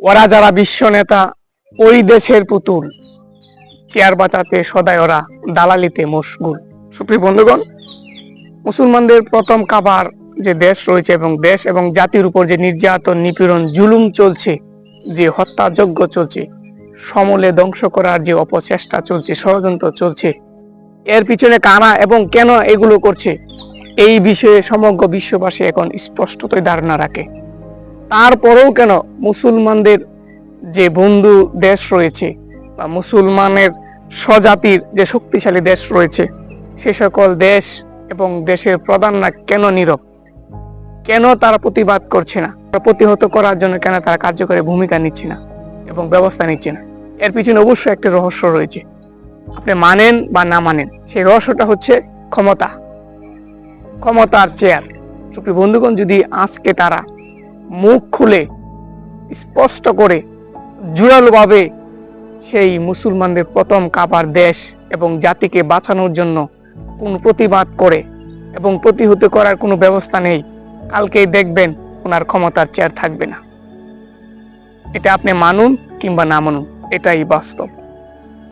ওরা যারা বিশ্ব নেতা, ওই দেশের পুতুল। চেয়ার বাঁচাতে সদাই ওরা দালালিতে মশগুল। সুপ্রিয় বন্ধুগণ, মুসলমানদের প্রথম কাবার যে দেশ রয়েছে এবং দেশ এবং জাতির উপর যে নির্যাতন, নিপীড়ন, জুলুম চলছে, যে হত্যাযজ্ঞ চলছে, সমলে ধ্বংস করার যে অপচেষ্টা চলছে, ষড়যন্ত্র চলছে, এর পিছনে কারা এবং কেন এগুলো করছে, এই বিষয়ে সমগ্র বিশ্ববাসী এখন স্পষ্টতই ধারণা রাখে। তারপরেও কেন মুসলমানদের যে বন্ধু দেশ রয়েছে বা মুসলমানের স্বজাতির যে শক্তিশালী দেশ রয়েছে, সে সকল দেশ এবং দেশের প্রধানরা কেন নীরব? কেন তারা প্রতিবাদ করছে না? প্রতিহত করার জন্য কেন তারা কার্যকরী ভূমিকা নিচ্ছে না এবং ব্যবস্থা নিচ্ছে না? এর পিছনে অবশ্যই একটা রহস্য রয়েছে। আপনি মানেন বা না মানেন, সেই রহস্যটা হচ্ছে ক্ষমতা। ক্ষমতার চেয়ার সুপ্রিয় বন্ধুগণ, যদি আজকে তারা মুখ খুলে স্পষ্ট করে জোরালোভাবে সেই মুসলমানদের প্রথম কাবার দেশ এবং জাতিকে বাঁচানোর জন্য কোন প্রতিবাদ করে এবং প্রতিহত করার কোনো ব্যবস্থা নেই। কালকেই দেখবেন ওনার ক্ষমতার চেয়ার থাকবে না। এটা আপনি মানুন কিংবা না মানুন, এটাই বাস্তব।